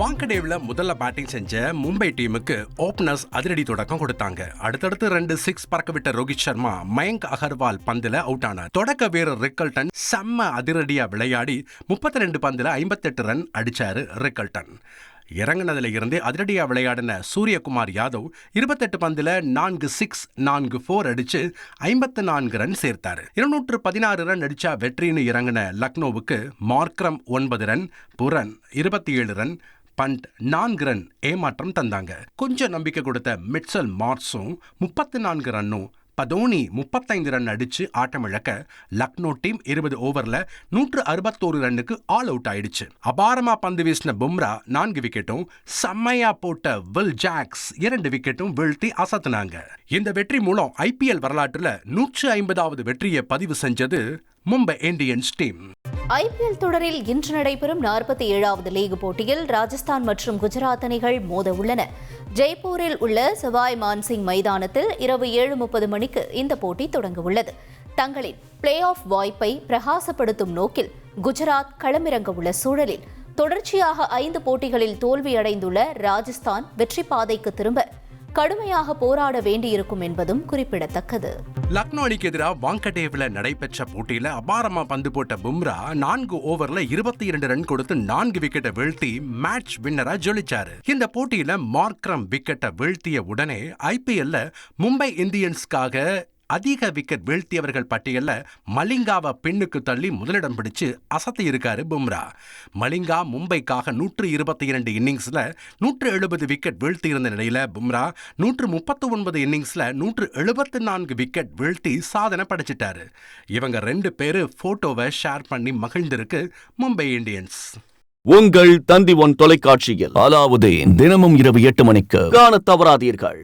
வாங்கடேவில் முதல்ல பேட்டிங் செஞ்ச மும்பை டீமுக்கு ஓப்பனர்ஸ் அதிரடி தொடக்கம் கொடுத்தாங்க. அடுத்தடுத்து ரெண்டு சிக்ஸ் பறக்க விட்ட ரோஹித் சர்மா மயங்க் அகர்வால் பந்தில் அவுட் ஆனார். தொடக்க வீரர் ரிக்கல்டன் செம்ம அதிரடியா விளையாடி முப்பத்தி ரெண்டு பந்தில் ஐம்பத்தெட்டு ரன் அடிச்சாரு ரிக்கல்டன். இறங்குனதுல இருந்தே அதிரடியா விளையாடின சூரியகுமார் யாதவ் இருபத்தெட்டு பந்தில் நான்கு சிக்ஸ் நான்கு ஃபோர் அடிச்சு ஐம்பத்து நான்கு ரன் சேர்த்தார். இருநூற்று பதினாறு ரன் அடிச்சா வெற்றின்னு இறங்கின லக்னோவுக்கு மார்க்ரம் ஒன்பது ரன் புரன் இருபத்தி ஏழு ரன் பண்ட் நான்கு ரன் ஏமாற்றம் தந்தாங்க. கொஞ்சம் நம்பிக்கை கொடுத்த மிட்சல் மார்ஸும் முப்பத்து நான்கு ரன்னும் பதோனி முப்பத்தைந்து ரன் அடிச்சு ஆட்டமிழக்க லக்னோ டீம் இருபது ஓவர்ல நூற்று அறுபத்தோரு ரன்னுக்கு ஆல் அவுட் ஆயிடுச்சு. அபாரமா பந்து வீசின பும்ரா நான்கு விக்கெட்டும் செம்மையா போட்ட வில் ஜாக்ஸ் இரண்டு விக்கெட்டும் வீழ்த்தி அசத்துனாங்க. இந்த வெற்றி மூலம் ஐபிஎல் வரலாற்றுல நூற்று ஐம்பதாவது வெற்றியை பதிவு செஞ்சது மும்பை இந்தியன்ஸ் டீம். ஐபிஎல் தொடரில் இன்று நடைபெறும் நாற்பத்தி ஏழாவது லீக் போட்டியில் ராஜஸ்தான் மற்றும் குஜராத் அணிகள் மோத உள்ளன ஜெய்ப்பூரில் உள்ள சவாய் மான்சிங் மைதானத்தில் இரவு ஏழு முப்பது மணிக்கு இந்த போட்டி தொடங்க உள்ளது தங்களின் பிளே ஆஃப் வாய்ப்பை பிரகாசப்படுத்தும் நோக்கில் குஜராத் களமிறங்க உள்ள சூழலில் தொடர்ச்சியாக ஐந்து போட்டிகளில் தோல்வியடைந்துள்ள ராஜஸ்தான் வெற்றி பாதைக்கு திரும்ப கடுமையாக போராட வேண்டியிருக்கும் என்பதும் குறிப்பிடத்தக்கது. லக்னோ அணிக்கு எதிராக வாங்கடேவ்ல நடைபெற்ற போட்டியில அபாரமா பந்து போட்ட பும்ரா நான்கு ஓவர்ல இருபத்தி இரண்டு ரன் கொடுத்து நான்கு விக்கெட்டை வீழ்த்தி மேட்ச் வின்னரா ஜொலிச்சாரு. இந்த போட்டியில மார்க்ரம் விக்கெட்டை வீழ்த்திய உடனே ஐபிஎல்ல மும்பை இந்தியன்ஸ்க்காக அதிக விக்கெட் வீழ்த்தியவர்கள் பட்டியல்ல மலிங்காவை பின்னுக்கு தள்ளி முதலிடம் பிடிச்சு அசத்தி இருக்காரு பும்ரா. மலிங்கா மும்பைக்காக நூற்று இருபத்தி இரண்டு இன்னிங்ஸ்ல நூற்று எழுபது விக்கெட் வீழ்த்தி இருந்த நிலையில பும்ரா நூற்று முப்பத்து ஒன்பது இன்னிங்ஸ்ல நூற்று எழுபத்து நான்கு விக்கெட் வீழ்த்தி சாதனை படைச்சிட்டாரு. இவங்க ரெண்டு பேரு போட்டோவை ஷேர் பண்ணி மகிழ்ந்திருக்கு மும்பை இந்தியன்ஸ். உங்கள் தந்தி ஒன் தொலைக்காட்சியில் அலாவுதீன் தினமும் இரவு எட்டு மணிக்கு காணத் தவறாதீர்கள்.